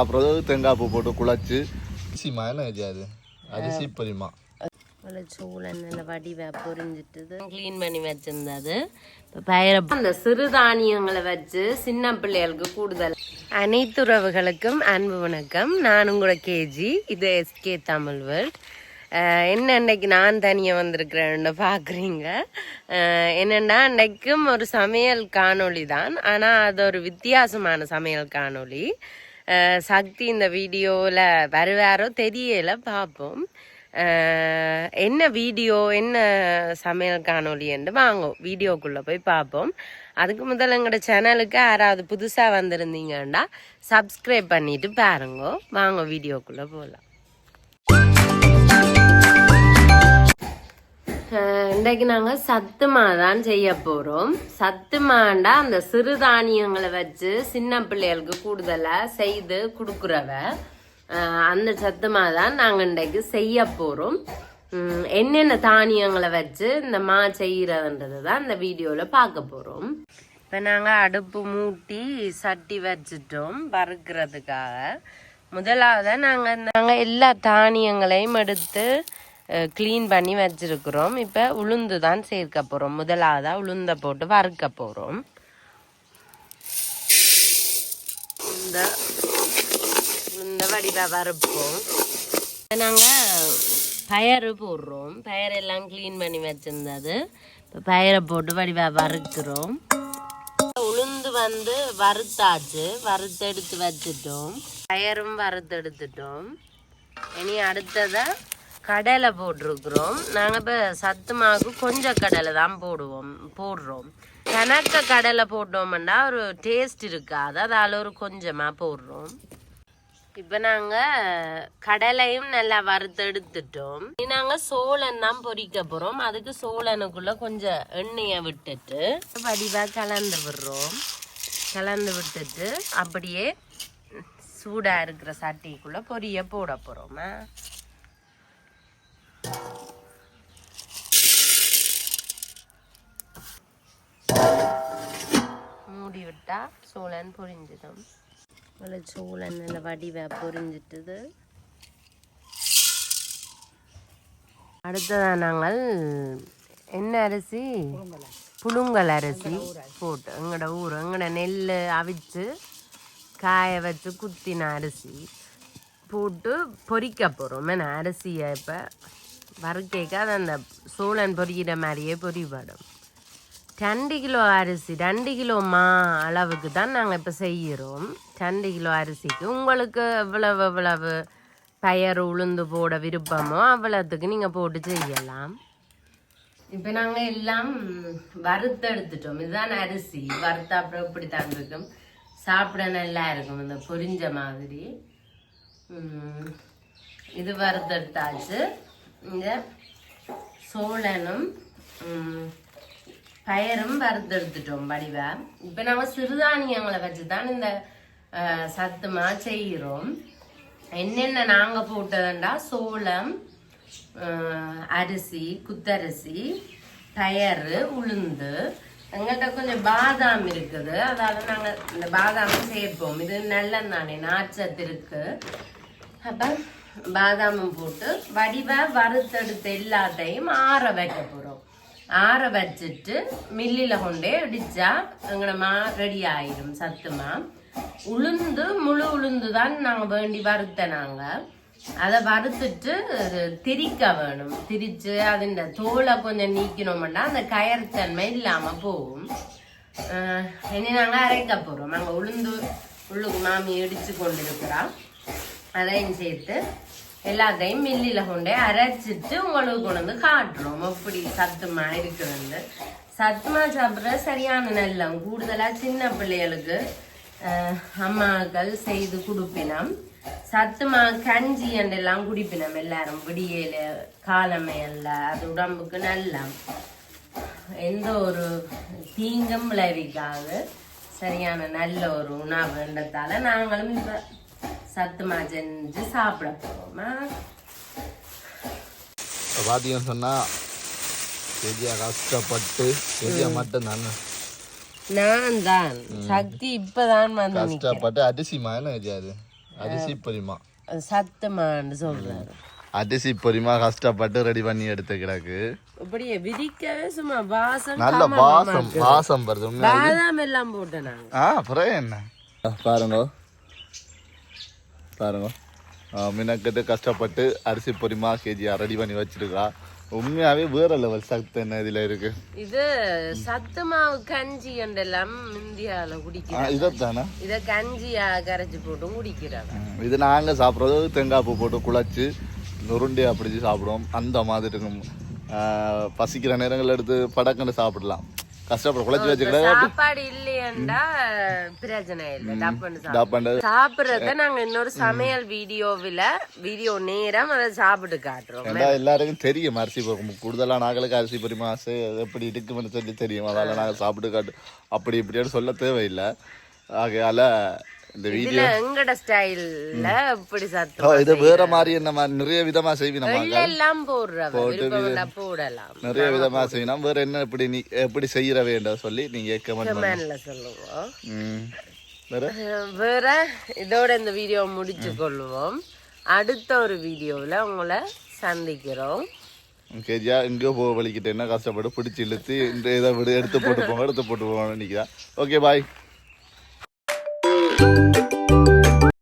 அப்புறம் தேங்காய் பூ போட்டு குழச்சி. அரிசிமா? என்ன அது? அரிசி பொரிமா. சூளன் நல்ல வடிவா பொரிஞ்சிட்டு க்ளீன் பண்ணி வச்சிருந்தது இப்போ பயிர அந்த சிறுதானியங்களை வச்சு சின்ன பிள்ளைகளுக்கு கூடுதல். அனைத்து உறவுகளுக்கும் அன்பு வணக்கம். நான் உங்களோட கேஜி. இது எஸ்கே தமிழ் வேர்ல்ட். அஹ் என்ன அன்னைக்கு நான் தனியாக வந்திருக்கிறேன்னு பார்க்குறீங்க என்னென்னா அன்னைக்கும் ஒரு சமையல் காணொளி தான். ஆனால் அது ஒரு வித்தியாசமான சமையல் காணொளி. சக்தி இந்த வீடியோவில் வருவாரோ தெரியல பார்ப்போம் என்ன வீடியோ என்ன சமையல் காணொலி என்று வாங்கும் வீடியோக்குள்ளே போய் பார்ப்போம் அதுக்கு முதல்ல எங்களோட சேனலுக்கு யாராவது புதுசாக வந்திருந்தீங்கன்னா சப்ஸ்கிரைப் பண்ணிவிட்டு பாருங்க. வாங்க வீடியோக்குள்ளே போகலாம் இன்றைக்கு நாங்கள் சத்துமா தான் செய்ய போகிறோம் சத்துமாண்டா அந்த சிறுதானியங்களை வச்சு சின்ன பிள்ளைகளுக்கு கூடுதலாக செய்து கொடுக்குறவ. அந்த சத்துமா தான் நாங்கள் இன்றைக்கு செய்ய போகிறோம் என்னென்ன தானியங்களை வச்சு இந்த மா செய்கிறதுன்றது தான் இந்த வீடியோவில் பார்க்க போகிறோம் இப்போ நாங்கள் அடுப்பு மூட்டி சட்டி வச்சுட்டோம் வறுக்கிறதுக்காக. முதலாவது நாங்கள் நாங்கள் எல்லா தானியங்களையும் எடுத்து க்ளீன் பண்ணி வச்சிருக்கிறோம். இப்போ உளுந்து தான் சேர்க்க போகிறோம் முதலாவதாக உளுந்த போட்டு வறுக்க போகிறோம் இந்த உளுந்த வடிவாக வறுப்போம். நாங்கள் பயறு போடுறோம். பயரெல்லாம் க்ளீன் பண்ணி வச்சுருந்தது. இப்போ பயரை போட்டு வடிவாக வறுக்கிறோம். உளுந்து வந்து வறுத்தாச்சு. வறுத்து எடுத்து வச்சுட்டோம். பயரும் வறுத்து எடுத்துட்டோம். இனி அடுத்ததை கடலை போட்டிருக்கிறோம். நாங்கள் இப்போ சத்து மாவுக்கு கொஞ்சம் கடலை தான் போடுவோம் போடுறோம். கணக்க கடலை போட்டோம்னா ஒரு டேஸ்ட் இருக்காது அதால் ஒரு கொஞ்சமாக போடுறோம். இப்போ நாங்கள் கடலையும் நல்லா வறுத்தெடுத்துட்டோம். நாங்கள் சோளன் தான் பொரிக்க போகிறோம் அதுக்கு சோளனுக்குள்ளே கொஞ்சம் எண்ணெயை விட்டுட்டு வடிவாக கலந்து விடுறோம். கலந்து விட்டுட்டு அப்படியே சூடாக இருக்கிற சட்டிக்குள்ளே பொரிய போட போகிறோமா மூடி விட்டா சோளன் பொரிஞ்சிடும் நல்ல சோளன் நல்ல வடிவா பொரிஞ்சிட்டுது. அடுத்ததா நாங்கள் என்ன அரிசி? புழுங்கல் அரிசி போட்டு எங்களோட ஊர் எங்களோட நெல் அவிச்சு காய வச்சு குத்தின அரிசி போட்டு பொரிக்க போகிறோம் ஏன்னா அரிசியை இப்போ? வறுக்கைக்கு அது அந்த சோழன் பொரியிற மாதிரியே பொரிபடும். ரெண்டு கிலோ அரிசி ரெண்டு கிலோ மா அளவுக்கு தான் நாங்கள் இப்போ செய்கிறோம் ரெண்டு கிலோ அரிசிக்கு உங்களுக்கு எவ்வளவு எவ்வளவு பயறு உளுந்து போட விருப்பமோ அவ்வளோத்துக்கு நீங்கள் போட்டு செய்யலாம். இப்போ நாங்கள் எல்லாம் வறுத்து எடுத்துட்டோம். இதுதான் அரிசி. வறுத்த அப்புறம் இப்படி தான் இருக்கும்? சாப்பிட நல்லா இருக்கும். இந்த பொரிஞ்ச மாதிரி. இது வறுத்தெடுத்தாச்சு. இந்த சோளனும் பயரும் வறுத்தெடுத்துட்டோம் வடிவா இப்போ நம்ம சிறுதானியங்களை வச்சு தான் இந்த சத்துமா செய்கிறோம். என்னென்ன நாங்கள் போட்டதுண்டா? சோளம் அரிசி குத்தரிசி பயர் உளுந்து. எங்கள்கிட்ட கொஞ்சம் பாதாம் இருக்குது. அதால் நாங்கள் இந்த பாதாம் சேர்ப்போம். இது நல்ல தானே நாச்சத்து இருக்குது அப்போ பாதாமும் போட்டு வடிவ வறுத்தெடுத்த எல்லாத்தையும் ஆற வைக்க போகிறோம் ஆற வச்சுட்டு மில்லில் கொண்டே இடிச்சா எங்களை மா ரெடி ஆயிடும் சத்துமா. உளுந்து முழு உளுந்து தான் நாங்கள் வேண்டி வறுத்த நாங்கள் அதை வறுத்துட்டு திரிக்க வேணும். திரித்து அதன் தோலை கொஞ்சம் நீக்கணும்னா அந்த கயர்த்தன்மை இல்லாமல் போகும். இனி நாங்கள் அரைக்க போகிறோம் நாங்கள் உளுந்து உள்ளுக்கு மாமி இடித்து கொண்டிருக்கிறோம் அதையும் சேர்த்து எல்லாத்தையும் மில்லியில் கொண்டே அரைச்சிட்டு உங்களுக்கு கொண்டு வந்து காட்டுறோம். எப்படி சத்துமா இருக்குதுன்னு சத்துமா சாப்பிட்ற சரியான நல்லம். கூடுதலாக சின்ன பிள்ளைகளுக்கு அம்மாக்கள் செய்து கொடுப்பினம். சத்துமா கஞ்சி எல்லாம் குடிப்பினம் எல்லாரும். விடியல காலமையல்ல அது உடம்புக்கு நல்லம். எந்த ஒரு தீங்கும் விளைவிக்காது. சரியான நல்ல ஒரு உணவுன்றதால நாங்களும் இப்போ சத்துமா செஞ்சு சாப்பிட போறோமா? இப்போ பார்த்தீங்கன்னு சொன்னால் கஷ்டப்பட்டு கேஜியா மட்டும் தானே. நான் தான். சக்தி இப்பதான் வந்து கஷ்டப்பட்டு அரிசிமா என்ன கேஜி அது அரிசி பொரிமா சத்தமான்னு சொல்றாரு. அரிசி பொரிமா கஷ்டப்பட்டு ரெடி பண்ணி எடுத்து கிடக்கு. இப்படியே விதிக்கவே சும்மா வாசம் நல்ல வாசம். வாசம் வருது? பாதாம் எல்லாம் போட்டேன் ஆ அப்புறம் என்ன? பாருங்க. பாருங்க. மினக்கிட்டு கஷ்டப்பட்டு அரிசி பொரிமா கேஜியா ரெடி பண்ணி வச்சிருக்கா. உண்மையாவே வேற லெவல் சக்தி என்ன இதுல இருக்கு? இது சத்து மாவு கஞ்சி எல்லாம் இந்தியால ஆ, குடிக்கிறாங்க இதைத்தானே? இத கஞ்சியா கரைச்சு போட்டும் குடிக்கிறாங்க. இது நாங்க சாப்பிட்றது தேங்காய் பூ போட்டு குழச்சி நுருண்டி அப்படி சாப்பிடுவோம். அந்த மாதிரி இருக்கும். பசிக்கிற நேரங்கள் எடுத்து படக்கண்டு சாப்பிடலாம். கஷ்டப்பட குழச்சி வச்சுக்கிட சாப்பாடு இல்லையண்டா பிரச்சனை இல்லை. சாப்பிடு. சாப்பிடுறத நாங்க இன்னொரு சமையல் வீடியோவில் வீடியோ நேரம் அதை சாப்பிட்டு காட்டுறோம். எல்லாருக்கும் தெரியும் அரிசி பொரி கூடுதலாக நாங்களுக்கு அரிசி பொரி மாசு அது எப்படி இருக்குன்னு சொல்லி தெரியும். அதால நாங்கள் சாப்பிட்டு காட்டு அப்படி இப்படின்னு சொல்ல தேவையில்லை. ஆகையால இந்த வீடியோ. எங்கட ஸ்டைல்ல இப்படி சத்தம் இது வேற மாதிரி என்ன நிறைய விதமா செய்வி நம்ம எல்லாம் விருப்பம் போடலாம். நிறைய விதமா செய்யணும் வேற என்ன எப்படி நீ எப்படி செய்யற வேண்டும் சொல்லி நீங்க கமெண்ட்ல சொல்லுவோம். வேற? வேற இதோட இந்த வீடியோ முடிச்சு கொள்ளுவோம் அடுத்த ஒரு வீடியோவில் உங்களை சந்திக்கிறோம். கேஜியா எங்கேயோ போக வலிக்கிட்டு என்ன கஷ்டப்பட்டு பிடிச்சி இழுத்து இந்த இதை விடு எடுத்து போட்டு போங்க எடுத்து போட்டு போங்க நினைக்கிறா ஓகே பாய்